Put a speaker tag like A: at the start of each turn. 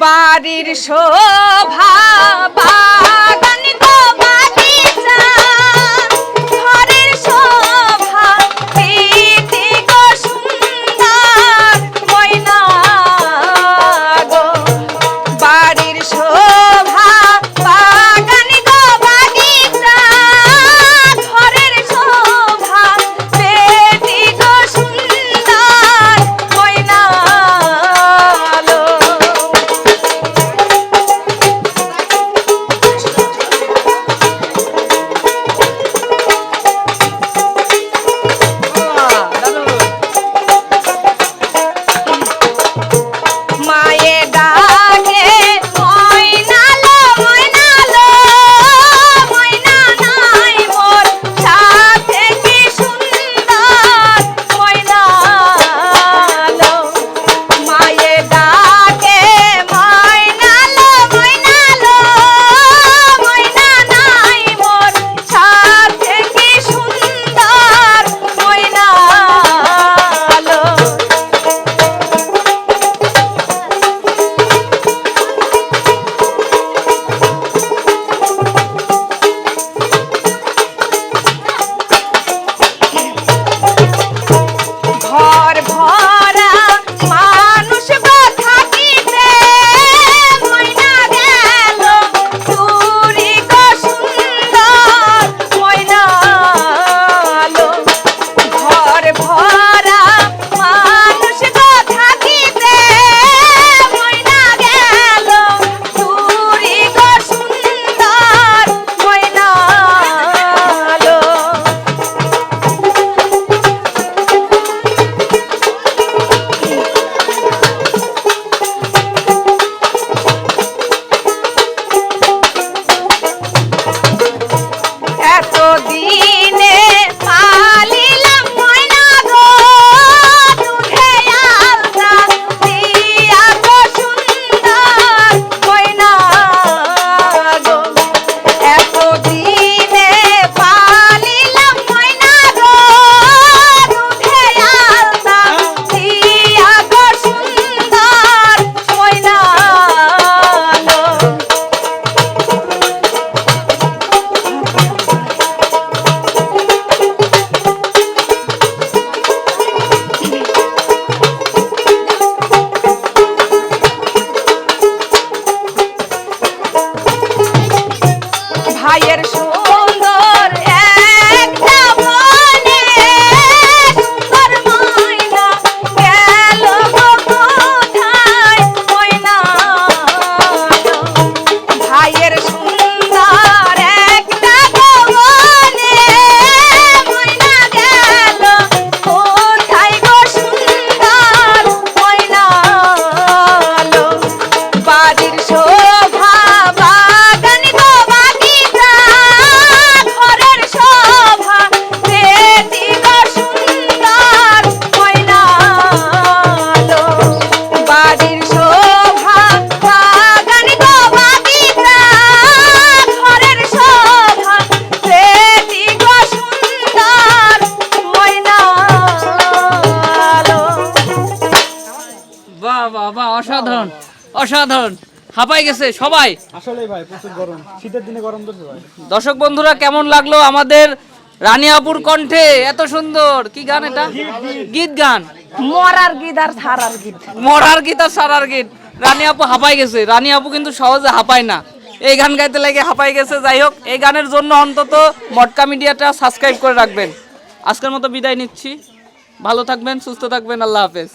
A: বাড়ির শোভা
B: vida. বাহ অসাধারণ অসাধারণ। হাঁপাই গেছে সবাই।
C: আসলে ভাই প্রচুর গরম। শীতের দিনে গরম ধরছে ভাই।
B: দর্শক বন্ধুরা কেমন লাগল আমাদের রানিয়াপুর কণ্ঠে? এত সুন্দর। কি গান এটা? গীত গান।
A: মরার গীত আর ছাড়ার গীত।
B: মরার গীত আর সারার গীত। রানী আপু হাঁপাই গেছে। রানী আপু কিন্তু সহজে হাঁপায় না। এই গান গাইতে লাগে হাঁপাই গেছে। যাই হোক এই গানের জন্য অন্তত মটকা মিডিয়াটা সাবস্ক্রাইব করে রাখবেন। আজকের মতো বিদায় নিচ্ছি। ভালো থাকবেন সুস্থ থাকবেন। আল্লাহ হাফেজ।